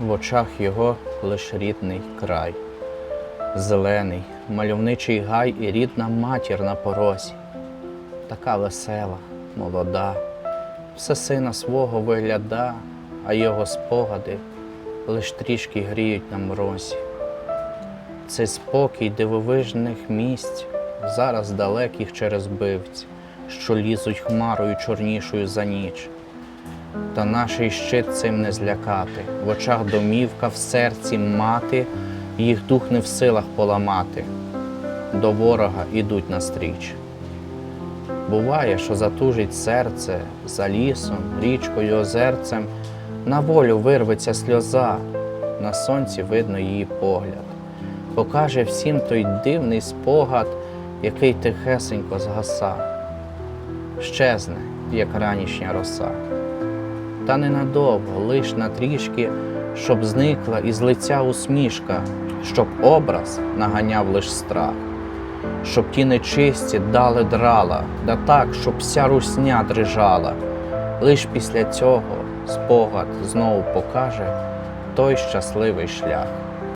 в очах його лиш рідний край, зелений, мальовничий гай і рідна матір на порозі, така весела, молода, все сина свого вигляда, а його спогади лиш трішки гріють на морозі. Цей спокій дивовижних місць, зараз далеких через бивць, що лізуть хмарою чорнішою за ніч. Та наший щит цим не злякати, в очах домівка, в серці мати, їх дух не в силах поламати. До ворога ідуть настріч. Буває, що затужить серце за лісом, річкою, озерцем, на волю вирветься сльоза, на сонці видно її погляд. Покаже всім той дивний спогад, який тихесенько згаса, щезне, як ранішня роса. Та ненадовго, лиш на трішки, щоб зникла із лиця усмішка, щоб образ наганяв лиш страх, щоб ті нечисті дали драла, да так, щоб вся русня дрижала. Лиш після цього спогад знову покаже той щасливий шлях.